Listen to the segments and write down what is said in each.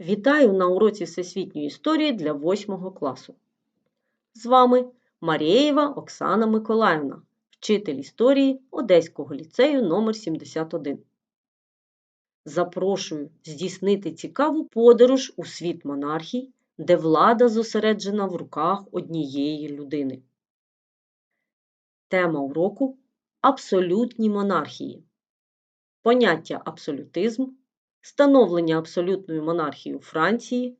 Вітаю на уроці Всесвітньої історії для 8 класу. З вами Марієва Оксана Миколаївна, вчитель історії Одеського ліцею номер 71 Запрошую здійснити цікаву подорож у світ монархій, де влада зосереджена в руках однієї людини. Тема уроку Абсолютні монархії. Поняття абсолютизм становлення абсолютної монархії у Франції,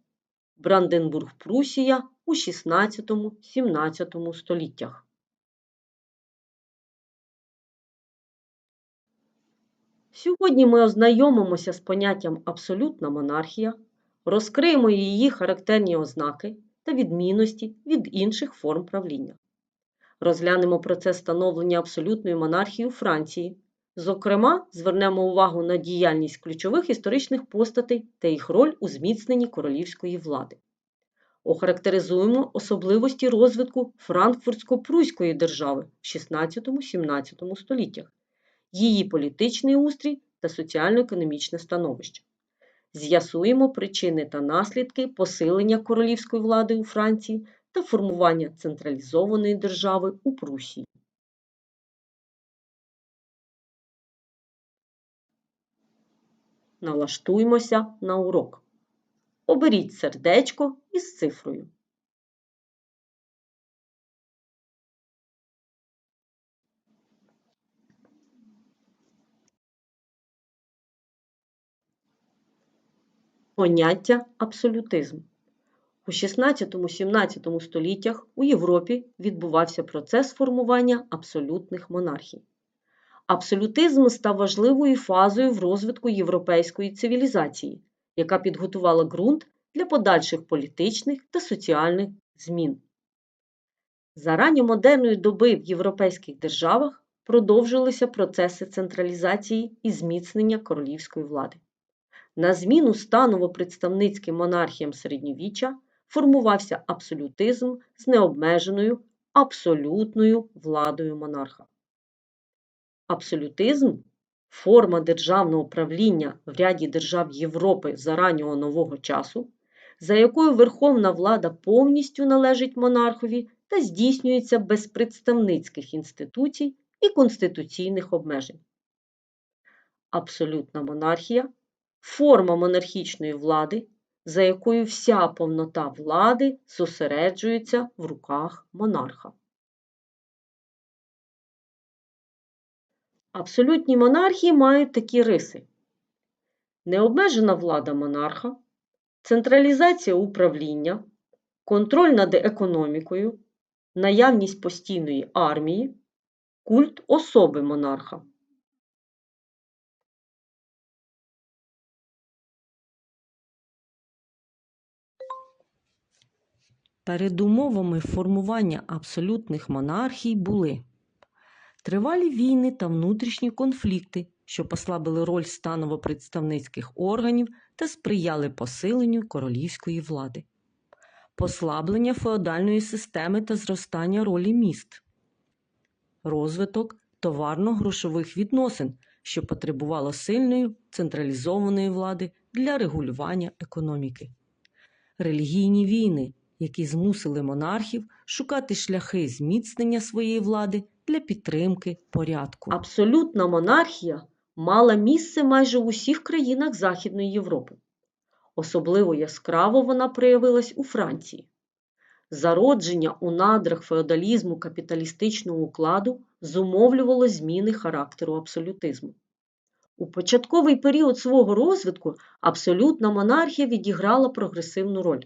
Бранденбург-Прусія у 16-17 століттях. Сьогодні ми ознайомимося з поняттям абсолютна монархія, розкриємо її характерні ознаки та відмінності від інших форм правління. Розглянемо процес становлення абсолютної монархії у Франції, Зокрема, звернемо увагу на діяльність ключових історичних постатей та їх роль у зміцненні королівської влади. Охарактеризуємо особливості розвитку Франкфуртсько-Пруської держави в 16-17 століттях, її політичний устрій та соціально-економічне становище. З'ясуємо причини та наслідки посилення королівської влади у Франції та формування централізованої держави у Прусії. Налаштуймося на урок. Оберіть сердечко із цифрою. Поняття абсолютизм. У 16-17 століттях у Європі відбувався процес формування абсолютних монархій. Абсолютизм став важливою фазою в розвитку європейської цивілізації, яка підготувала ґрунт для подальших політичних та соціальних змін. За ранньомодерної доби в європейських державах продовжилися процеси централізації і зміцнення королівської влади. На зміну станово-представницьким монархіям середньовіччя формувався абсолютизм з необмеженою абсолютною владою монарха. Абсолютизм форма державного правління в ряді держав Європи за раннього нового часу, за якою верховна влада повністю належить монархові та здійснюється без представницьких інституцій і конституційних обмежень. Абсолютна монархія форма монархічної влади, за якою вся повнота влади зосереджується в руках монарха. Абсолютні монархії мають такі риси: необмежена влада монарха, централізація управління, контроль над економікою, наявність постійної армії, культ особи монарха. Передумовами формування абсолютних монархій були тривалі війни та внутрішні конфлікти, що послабили роль станово-представницьких органів та сприяли посиленню королівської влади, послаблення феодальної системи та зростання ролі міст, розвиток товарно-грошових відносин, що потребувало сильної централізованої влади для регулювання економіки, релігійні війни, які змусили монархів шукати шляхи зміцнення своєї влади для підтримки порядку. Абсолютна монархія мала місце майже в усіх країнах Західної Європи. Особливо яскраво вона проявилась у Франції. Зародження у надрах феодалізму капіталістичного укладу зумовлювало зміни характеру абсолютизму. У початковий період свого розвитку абсолютна монархія відіграла прогресивну роль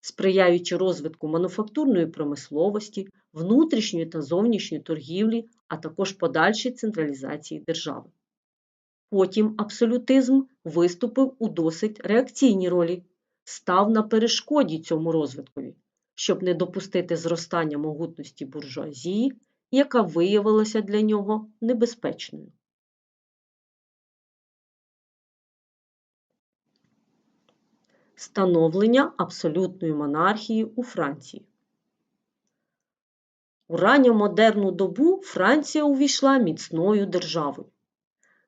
сприяючи розвитку мануфактурної промисловості, внутрішньої та зовнішньої торгівлі, а також подальшій централізації держави. Потім абсолютизм виступив у досить реакційній ролі, став на перешкоді цьому розвиткові, щоб не допустити зростання могутності буржуазії, яка виявилася для нього небезпечною. Становлення абсолютної монархії у Франції. У ранньомодерну добу Франція увійшла міцною державою.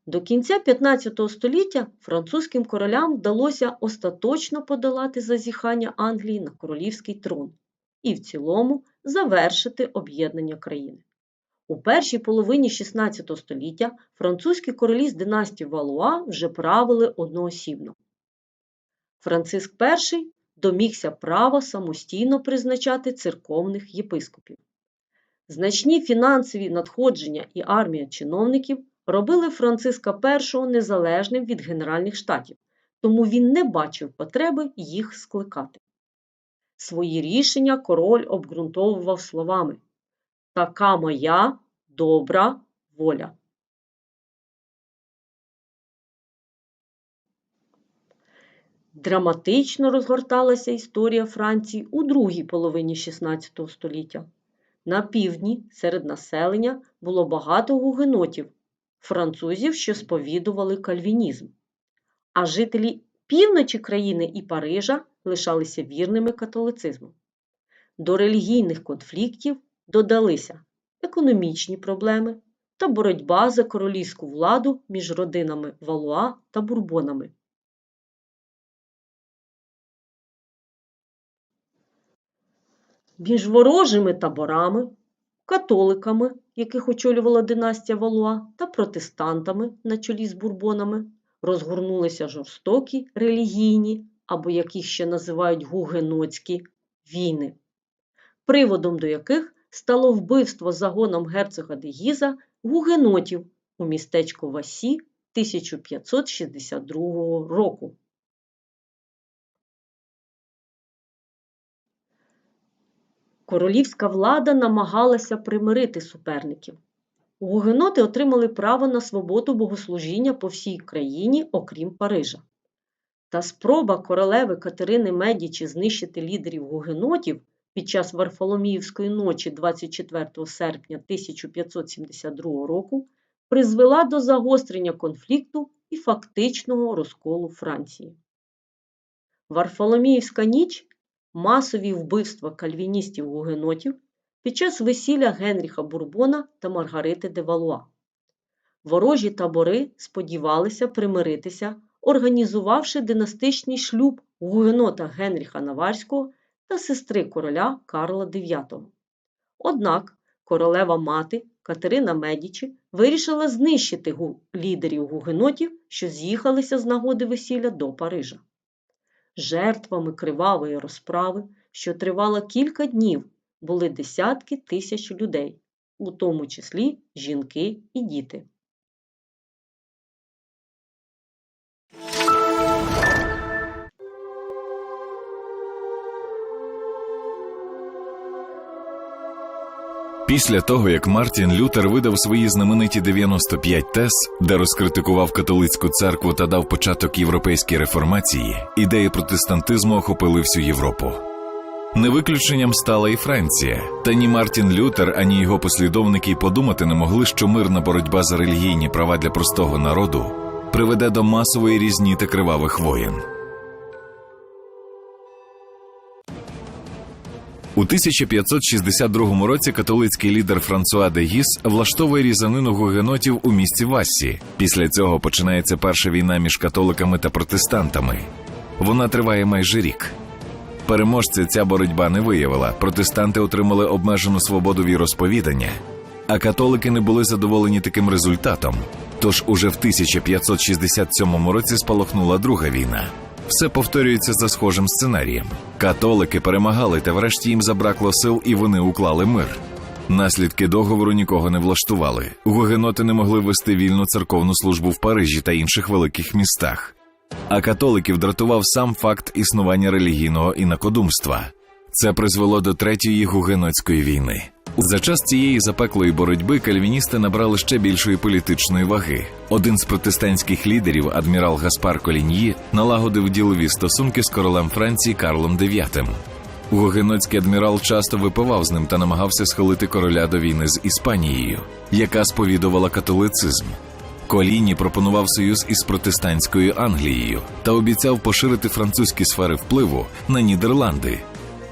До кінця 15 століття французьким королям вдалося остаточно подолати зазіхання Англії на королівський трон і в цілому завершити об'єднання країни. У першій половині 16 століття французькі королі з династії Валуа вже правили одноосібно. Франциск І домігся права самостійно призначати церковних єпископів. Значні фінансові надходження і армія чиновників робили Франциска І незалежним від Генеральних штатів, тому він не бачив потреби їх скликати. Свої рішення король обґрунтовував словами Така моя добра воля. Драматично розгорталася історія Франції у другій половині XVI століття. На півдні серед населення було багато гугенотів, французів, що сповідували кальвінізм. А жителі півночі країни і Парижа лишалися вірними католицизму. До релігійних конфліктів додалися економічні проблеми та боротьба за королівську владу між родинами Валуа та Бурбонами. Між ворожими таборами, католиками, яких очолювала династія Валуа, та протестантами на чолі з бурбонами розгорнулися жорстокі релігійні, або як їх ще називають гугенотські війни, приводом до яких стало вбивство загоном герцога де Гіза гугенотів у містечку Васі 1562 року. Королівська влада намагалася примирити суперників. Гугеноти отримали право на свободу богослужіння по всій країні, окрім Парижа. Та спроба королеви Катерини Медічі знищити лідерів гугенотів під час Варфоломіївської ночі 24 серпня 1572 року призвела до загострення конфлікту і фактичного розколу Франції. Варфоломіївська ніч масові вбивства кальвіністів-гугенотів під час весілля Генріха Бурбона та Маргарити де Валуа. Ворожі табори сподівалися примиритися, організувавши династичний шлюб гугенота Генріха Наварського та сестри короля Карла IX. Однак королева мати Катерина Медічі вирішила знищити лідерів гугенотів, що з'їхалися з нагоди весілля до Парижа. Жертвами кривавої розправи, що тривала кілька днів, були десятки тисяч людей, у тому числі жінки і діти. Після того, як Мартін Лютер видав свої знамениті 95 тез, де розкритикував католицьку церкву та дав початок європейській реформації, ідеї протестантизму охопили всю Європу. Не виключенням стала і Франція, та ні Мартін Лютер, ані його послідовники й подумати не могли, що мирна боротьба за релігійні права для простого народу приведе до масової різні та кривавих воєн. У 1562 році католицький лідер Франсуа де Гіс влаштовує різанину гугенотів у місті Вассі. Після цього починається перша війна між католиками та протестантами. Вона триває майже рік. Переможця ця боротьба не виявила. Протестанти отримали обмежену свободу віросповідання, а католики не були задоволені таким результатом. Тож уже в 1567 році спалахнула друга війна. Все повторюється за схожим сценарієм. Католики перемагали, та врешті їм забракло сил, і вони уклали мир. Наслідки договору нікого не влаштували. Гугеноти не могли вести вільну церковну службу в Парижі та інших великих містах. А католиків дратував сам факт існування релігійного інакодумства. Це призвело до третьої гугенотської війни. За час цієї запеклої боротьби кальвіністи набрали ще більшої політичної ваги. Один з протестантських лідерів, адмірал Гаспар Коліньї, налагодив ділові стосунки з королем Франції Карлом IX. Гугенотський адмірал часто випивав з ним та намагався схилити короля до війни з Іспанією, яка сповідувала католицизм. Коліні пропонував союз із протестантською Англією та обіцяв поширити французькі сфери впливу на Нідерланди,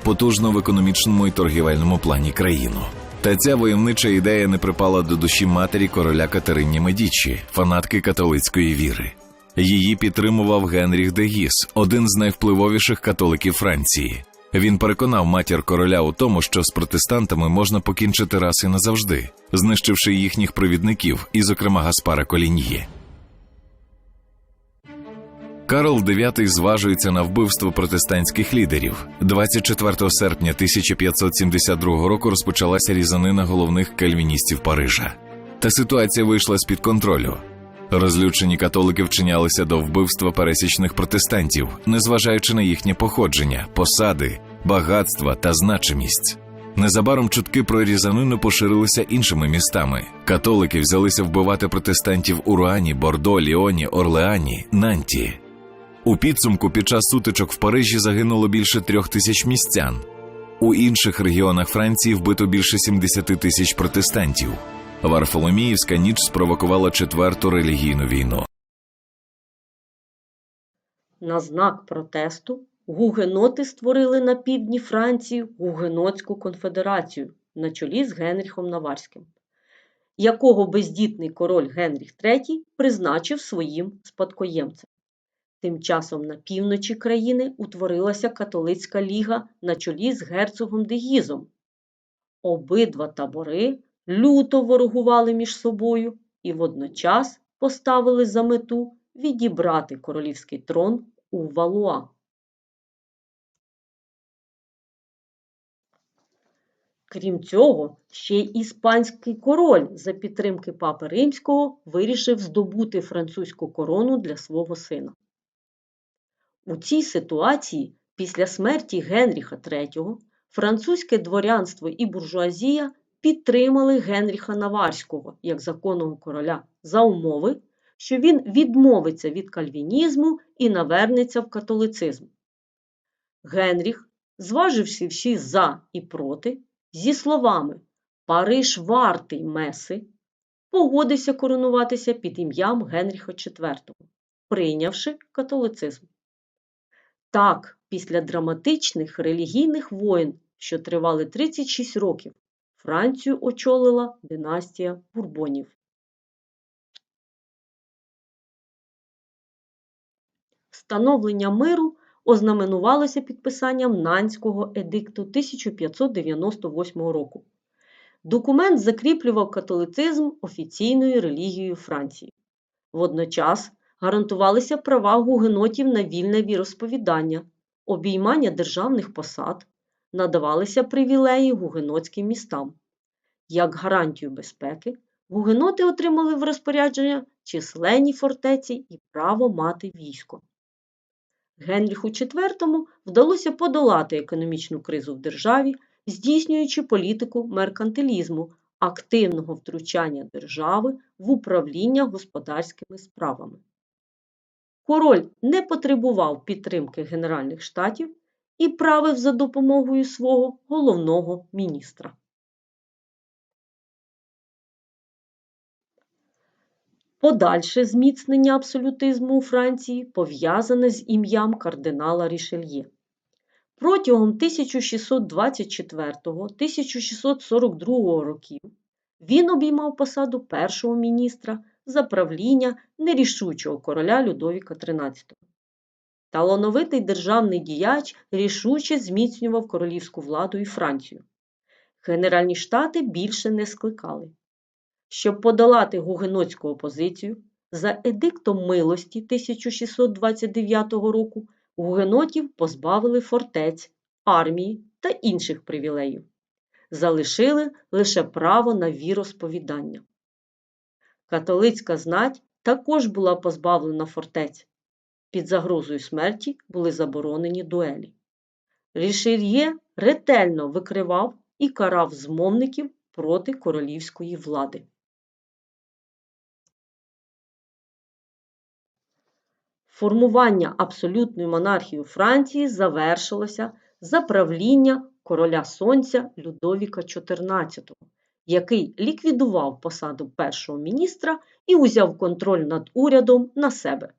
потужно в економічному і торгівельному плані країну. Та ця войовнича ідея не припала до душі матері короля Катерині Медічі, фанатки католицької віри. Її підтримував Генріх де Гіс, один з найвпливовіших католиків Франції. Він переконав матір короля у тому, що з протестантами можна покінчити раз і назавжди, знищивши їхніх провідників, і, зокрема, Гаспара Коліньє. Карл IX зважується на вбивство протестантських лідерів. 24 серпня 1572 року розпочалася різанина головних кальвіністів Парижа. Та ситуація вийшла з-під контролю. Розлючені католики вчинялися до вбивства пересічних протестантів, незважаючи на їхнє походження, посади, багатства та значимість. Незабаром чутки про різанину поширилися іншими містами. Католики взялися вбивати протестантів у Руані, Бордо, Ліоні, Орлеані, Нанті. У підсумку під час сутичок в Парижі загинуло більше трьох тисяч містян. У інших регіонах Франції вбито більше 70 тисяч протестантів. Варфоломіївська ніч спровокувала четверту релігійну війну. На знак протесту гугеноти створили на півдні Франції Гугенотську конфедерацію на чолі з Генріхом Наварським, якого бездітний король Генріх III призначив своїм спадкоємцем. Тим часом на півночі країни утворилася католицька ліга на чолі з герцогом Дегізом. Обидва табори люто ворогували між собою і водночас поставили за мету відібрати королівський трон у Валуа. Крім цього, ще й іспанський король за підтримки папи римського вирішив здобути французьку корону для свого сина. У цій ситуації після смерті Генріха III французьке дворянство і буржуазія підтримали Генріха Наварського як законного короля за умови, що він відмовиться від кальвінізму і навернеться в католицизм. Генріх, зваживши всі за і проти, зі словами Париж вартий меси, погодився коронуватися під ім'ям Генріха IV, прийнявши католицизм. Так, після драматичних релігійних воєн, що тривали 36 років, Францію очолила династія Бурбонів. Встановлення миру ознаменувалося підписанням Нанського едикту 1598 року. Документ закріплював католицизм офіційною релігією Франції. Водночас гарантувалися права гугенотів на вільне віросповідання, обіймання державних посад, надавалися привілеї гугенотським містам. Як гарантію безпеки, гугеноти отримали в розпорядження численні фортеці і право мати військо. Генріху IV вдалося подолати економічну кризу в державі, здійснюючи політику меркантилізму, активного втручання держави в управління господарськими справами. Король не потребував підтримки Генеральних штатів і правив за допомогою свого головного міністра. Подальше зміцнення абсолютизму у Франції пов'язане з ім'ям кардинала Рішельє. Протягом 1624-1642 років він обіймав посаду першого міністра за правління нерішучого короля Людовіка XIII. Талановитий державний діяч рішуче зміцнював королівську владу і Францію. Генеральні штати більше не скликали. Щоб подолати гугенотську опозицію, за едиктом милості 1629 року гугенотів позбавили фортець, армії та інших привілеїв. Залишили лише право на віросповідання. Католицька знать також була позбавлена фортець. Під загрозою смерті були заборонені дуелі. Рішельє ретельно викривав і карав змовників проти королівської влади. Формування абсолютної монархії у Франції завершилося за правління короля Сонця Людовіка XIV, який ліквідував посаду першого міністра і узяв контроль над урядом на себе.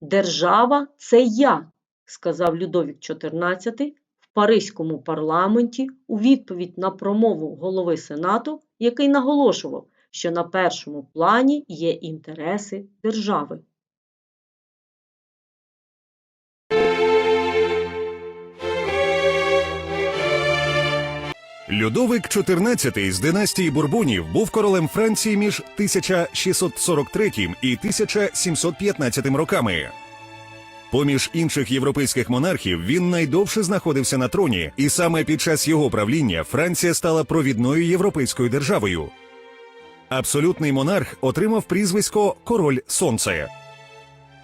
Держава це я, сказав Людовік XIV в Паризькому парламенті у відповідь на промову голови Сенату, який наголошував, що на першому плані є інтереси держави. Людовик XIV з династії Бурбонів був королем Франції між 1643 і 1715 роками. Поміж інших європейських монархів він найдовше знаходився на троні, і саме під час його правління Франція стала провідною європейською державою. Абсолютний монарх отримав прізвисько Король Сонце.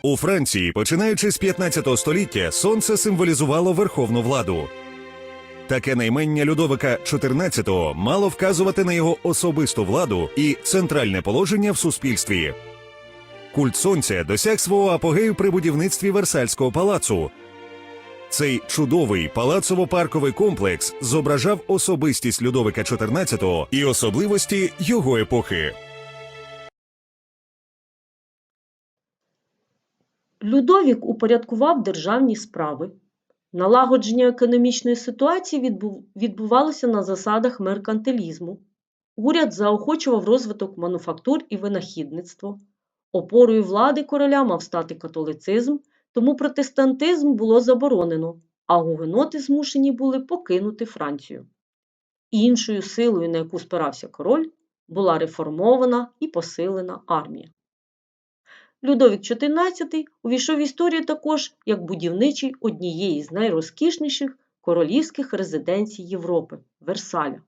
У Франції, починаючи з 15 століття, сонце символізувало верховну владу. Таке наймення Людовика XIV мало вказувати на його особисту владу і центральне положення в суспільстві. Культ сонця досяг свого апогею при будівництві Версальського палацу. Цей чудовий палацово-парковий комплекс зображав особистість Людовика XIV і особливості його епохи. Людовік упорядкував державні справи. Налагодження економічної ситуації відбувалося на засадах меркантилізму. Уряд заохочував розвиток мануфактур і винахідництво. Опорою влади короля мав стати католицизм, тому протестантизм було заборонено, а гугеноти змушені були покинути Францію. Іншою силою, на яку спирався король, була реформована і посилена армія. Людовік XIV увійшов в історію також як будівничий однієї з найрозкішніших королівських резиденцій Європи Версаля,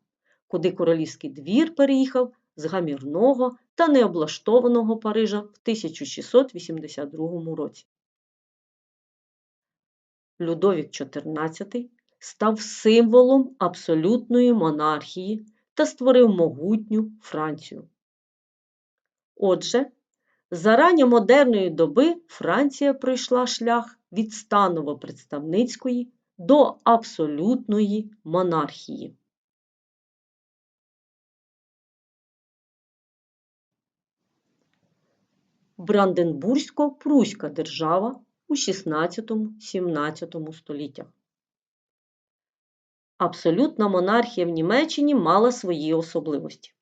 куди королівський двір переїхав з гамірного та необлаштованого Парижа в 1682 році. Людовік XIV став символом абсолютної монархії та створив могутню Францію. Отже, за ранньомодерної доби Франція пройшла шлях від станово-представницької до абсолютної монархії. Бранденбурзько-Пруська держава у 16-17 століттях. Абсолютна монархія в Німеччині мала свої особливості.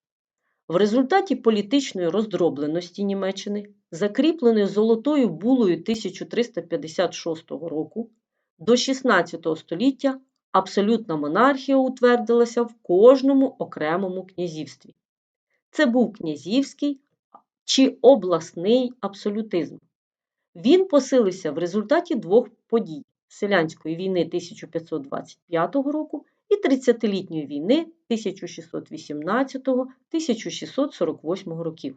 В результаті політичної роздробленості Німеччини, закріпленої золотою булою 1356 року, до 16 століття абсолютна монархія утвердилася в кожному окремому князівстві. Це був князівський чи обласний абсолютизм. Він посилився в результаті двох подій селянської війни 1525 року і 30-літньої війни 1618-1648 років.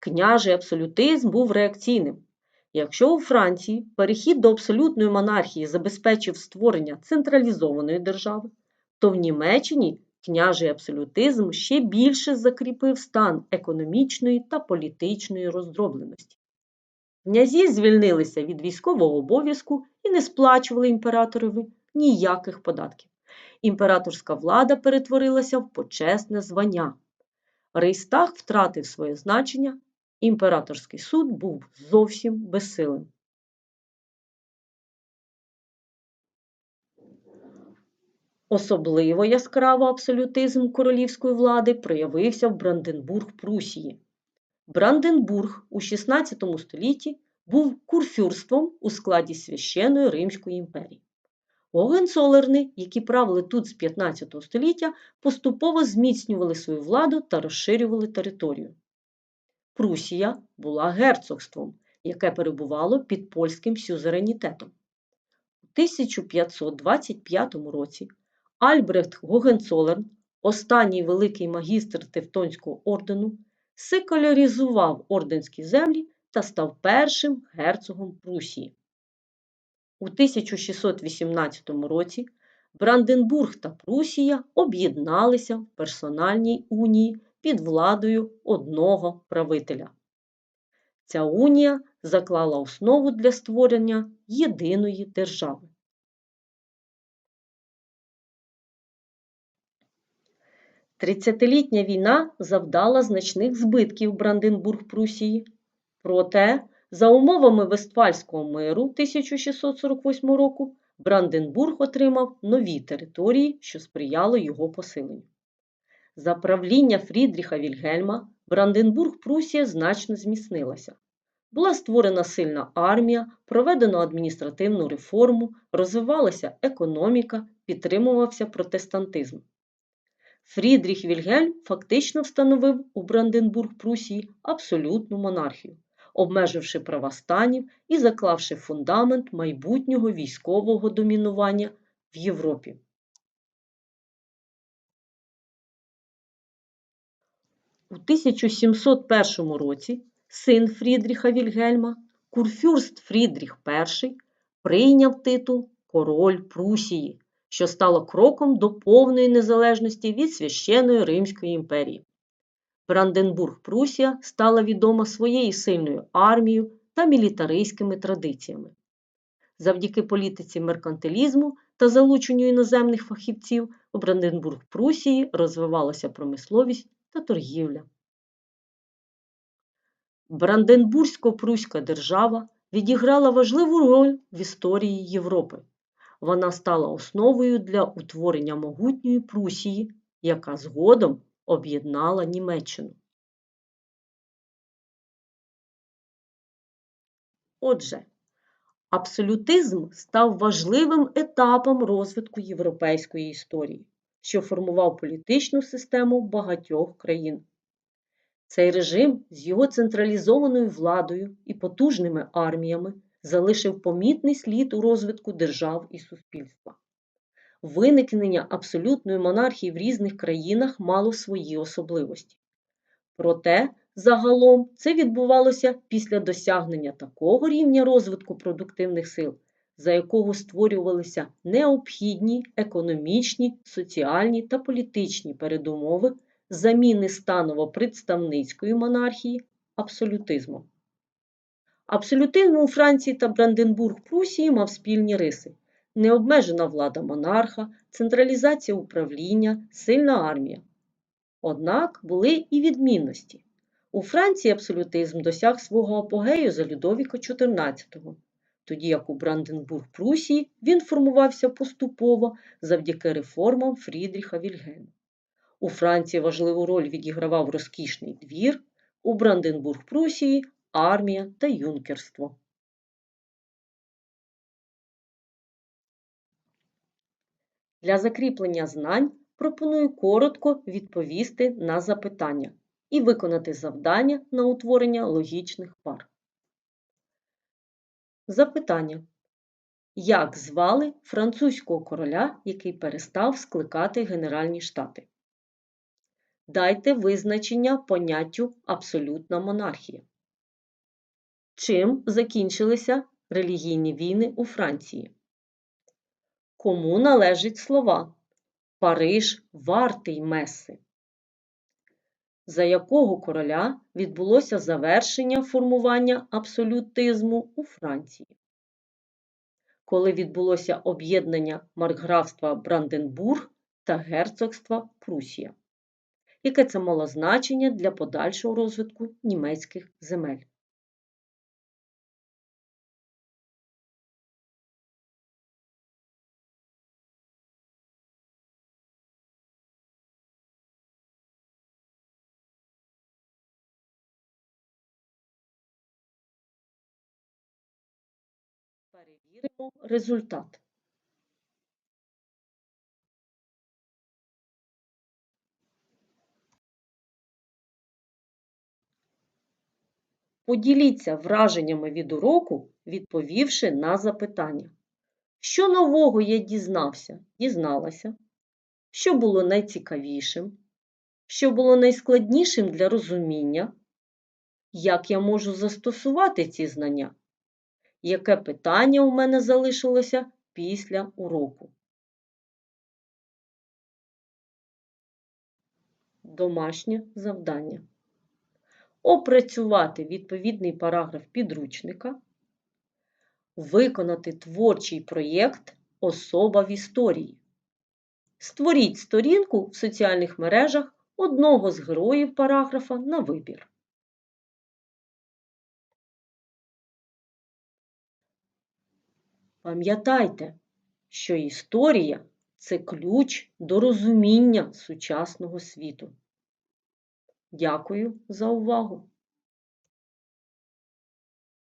Княжий абсолютизм був реакційним. Якщо у Франції перехід до абсолютної монархії забезпечив створення централізованої держави, то в Німеччині княжий абсолютизм ще більше закріпив стан економічної та політичної роздробленості. Князі звільнилися від військового обов'язку і не сплачували імператорові ніяких податків. Імператорська влада перетворилася в почесне звання. Рейстаг втратив своє значення, імператорський суд був зовсім безсилим. Особливо яскраво абсолютизм королівської влади проявився в Бранденбург-Прусії. Бранденбург у XVI столітті був курфюрством у складі Священної Римської імперії. Гогенцолерни, які правили тут з 15 століття, поступово зміцнювали свою владу та розширювали територію. Прусія була герцогством, яке перебувало під польським сюзеренітетом. У 1525 році Альбрехт Гогенцолерн, останній великий магістр Тевтонського ордену, секуляризував орденські землі та став першим герцогом Прусії. У 1618 році Бранденбург та Прусія об'єдналися в персональній унії під владою одного правителя. Ця унія заклала основу для створення єдиної держави. Тридцятилітня війна завдала значних збитків Бранденбург-Прусії. Проте, за умовами Вестфальського миру 1648 року, Бранденбург отримав нові території, що сприяло його посиленню. За правління Фрідріха Вільгельма Бранденбург-Прусія значно зміцнилася. Була створена сильна армія, проведено адміністративну реформу, розвивалася економіка, підтримувався протестантизм. Фрідріх Вільгельм фактично встановив у Бранденбург-Прусії абсолютну монархію, обмеживши права станів і заклавши фундамент майбутнього військового домінування в Європі. У 1701 році син Фрідріха Вільгельма, курфюрст Фрідріх І, прийняв титул Король Прусії, що стало кроком до повної незалежності від священної Римської імперії. Бранденбург-Прусія стала відома своєю сильною армією та мілітаристськими традиціями. Завдяки політиці меркантилізму та залученню іноземних фахівців у Бранденбург-Прусії розвивалася промисловість та торгівля. Бранденбурзько-пруська держава відіграла важливу роль в історії Європи. Вона стала основою для утворення могутньої Прусії, яка згодом об'єднала Німеччину. Отже, абсолютизм став важливим етапом розвитку європейської історії, що формував політичну систему багатьох країн. Цей режим з його централізованою владою і потужними арміями залишив помітний слід у розвитку держав і суспільства. Виникнення абсолютної монархії в різних країнах мало свої особливості. Проте, загалом, це відбувалося після досягнення такого рівня розвитку продуктивних сил, за якого створювалися необхідні економічні, соціальні та політичні передумови заміни станово-представницької монархії абсолютизмом. Абсолютизм у Франції та Бранденбург-Прусії мав спільні риси: необмежена влада монарха, централізація управління, сильна армія. Однак були і відмінності. У Франції абсолютизм досяг свого апогею за Людовіка XIV, тоді як у Бранденбург-Прусії він формувався поступово завдяки реформам Фрідріха Вільгельма. У Франції важливу роль відігравав розкішний двір, у Бранденбург-Прусії армія та юнкерство. Для закріплення знань пропоную коротко відповісти на запитання і виконати завдання на утворення логічних пар. Запитання. Як звали французького короля, який перестав скликати Генеральні штати? Дайте визначення поняттю абсолютна монархія. Чим закінчилися релігійні війни у Франції? Кому належать слова Париж вартий меси? За якого короля відбулося завершення формування абсолютизму у Франції? Коли відбулося об'єднання маркграфства Бранденбург та герцогства Прусія? Яке це мало значення для подальшого розвитку німецьких земель? Перевіримо результат. Поділіться враженнями від уроку, відповівши на запитання. Що нового я дізнався, дізналася? Що було найцікавішим? Що було найскладнішим для розуміння? Як я можу застосувати ці знання? Яке питання у мене залишилося після уроку? Домашнє завдання. Опрацювати відповідний параграф підручника, виконати творчий проєкт Особа в історії. Створіть сторінку в соціальних мережах одного з героїв параграфа на вибір. Пам'ятайте, що історія це ключ до розуміння сучасного світу. Дякую за увагу!